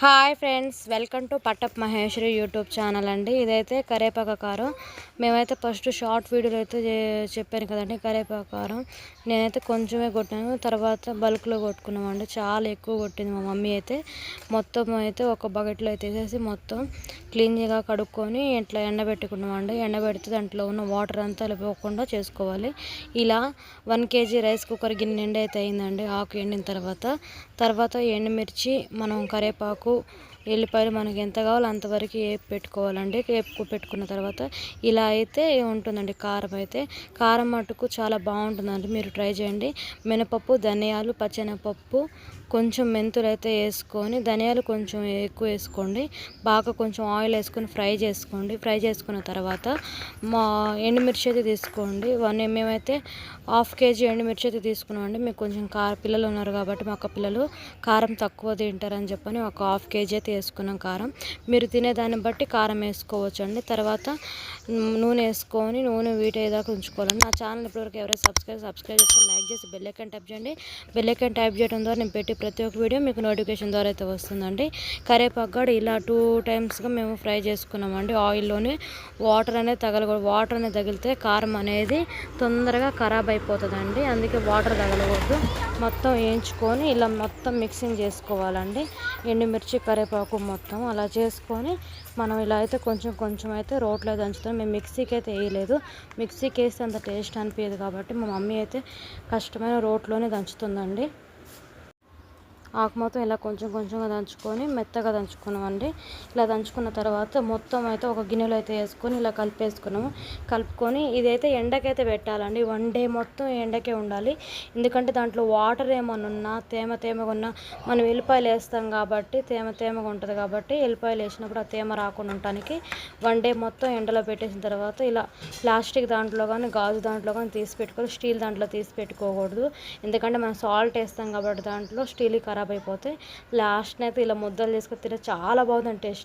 Hi friends welcome to పట్టప్ Maheshwari YouTube channel అండి. ఇదైతే కరేపాక కారం. మేమైతే ఫస్ట్ షార్ట్ వీడియోలో అయితే చెప్పాను కదండి కరేపాక కారం. నేనైతే కొంచెమే కొట్టాను తర్వాత బల్క్లో కొట్టుకున్నామండి. చాలా ఎక్కువ కొట్టింది మా మమ్మీ అయితే. మొత్తం అయితే ఒక బకెట్లో అయితే వేసేసి మొత్తం క్లీన్గా కడుక్కొని ఇట్లా ఎండబెట్టుకున్నామండి. ఎండబెడితే దాంట్లో ఉన్న వాటర్ అంతా పోకుండా చేసుకోవాలి. ఇలా వన్ కేజీ రైస్ కుక్కర్ గిన్నె నిండి అయితే అయిందండి. ఆకు ఎండిన తర్వాత తర్వాత ఎండుమిర్చి మనం కరేపాకు వరకు ఎల్లిపాయలు మనకి ఎంత కావాలో అంతవరకు వేపు పెట్టుకోవాలండి. వేపు పెట్టుకున్న తర్వాత ఇలా అయితే ఉంటుందండి కారం అయితే. కారం మటుకు చాలా బాగుంటుందండి. మీరు ట్రై చేయండి. మినపప్పు ధనియాలు పచ్చెనపప్పు కొంచెం మెంతులు అయితే వేసుకొని ధనియాలు కొంచెం ఎక్కువ వేసుకోండి. బాగా కొంచెం ఆయిల్ వేసుకొని ఫ్రై చేసుకోండి. ఫ్రై చేసుకున్న తర్వాత మా ఎండుమిర్చి అయితే తీసుకోండి. వన్ మేమైతే హాఫ్ కేజీ ఎండుమిర్చి అయితే తీసుకున్నామండి. మీకు కొంచెం కార పిల్లలు ఉన్నారు కాబట్టి మా అక్క పిల్లలు కారం తక్కువ తింటారని చెప్పని ఒక హాఫ్ కేజీ అయితే వేసుకున్నాం కారం. మీరు తినేదాన్ని బట్టి కారం వేసుకోవచ్చు అండి తర్వాత నూనె వేసుకొని నూనె వీటేదాకా ఉంచుకోవాలండి. నా ఛానల్ ఇప్పటివరకు ఎవరైనా సబ్స్క్రైబ్ సబ్స్క్రైబ్ చేసుకొని లైక్ చేసి బెల్లైకన్ టైప్ చేయండి. బెల్లైకన్ టైప్ చేయడం ద్వారా నేను పెట్టి ప్రతి ఒక్క వీడియో మీకు నోటిఫికేషన్ ద్వారా అయితే వస్తుందండి. కరేపాకు ఇలా టూ టైమ్స్గా మేము ఫ్రై చేసుకున్నామండి. ఆయిల్లోనే వాటర్ అనేది తగలకూడదు. వాటర్ అనేది తగిలితే కారం అనేది తొందరగా ఖరాబ్ అయిపోతుందండి. అందుకే వాటర్ తగలకూడదు. మొత్తం వేయించుకొని ఇలా మొత్తం మిక్సింగ్ చేసుకోవాలండి. ఎండుమిర్చి కరేపాకు మొత్తం అలా చేసుకొని మనం ఇలా అయితే కొంచెం కొంచెం అయితే రోట్లో దంచుతాం. మేము మిక్సీకి అయితే వేయలేదు. మిక్సీకి వేస్తే అంత టేస్ట్ అనిపించదు కాబట్టి మా మమ్మీ అయితే కష్టమైన రోట్లోనే దంచుతుందండి. ఆకు మొత్తం ఇలా కొంచెం కొంచెంగా దంచుకొని మెత్తగా దంచుకున్నామండి. ఇలా దంచుకున్న తర్వాత మొత్తం అయితే ఒక గిన్నెలో అయితే వేసుకొని ఇలా కలిపేసుకున్నాము. కలుపుకొని ఇదైతే ఎండకైతే పెట్టాలండి. వన్ డే మొత్తం ఎండకే ఉండాలి. ఎందుకంటే దాంట్లో వాటర్ ఏమన్నా ఉన్నా తేమ తేమగా ఉన్నా మనం ఎల్లిపాయలు వేస్తాం కాబట్టి తేమ తేమగా ఉంటుంది కాబట్టి ఎల్లిపాయలు వేసినప్పుడు ఆ తేమ రాకుండా ఉండటానికి వన్ డే మొత్తం ఎండలో పెట్టేసిన తర్వాత ఇలా ప్లాస్టిక్ దాంట్లో కానీ గాజు దాంట్లో కానీ తీసి పెట్టుకోవాలి. స్టీల్ దాంట్లో తీసి పెట్టుకోకూడదు. ఎందుకంటే మనం సాల్ట్ వేస్తాం కాబట్టి దాంట్లో స్టీల్ ఖరాబ్ ఖరాబ్ అయిపోతే లాస్ట్ అయితే ఇలా ముద్దలు చేసుకొని తింటే చాలా బాగుంది టేస్ట్.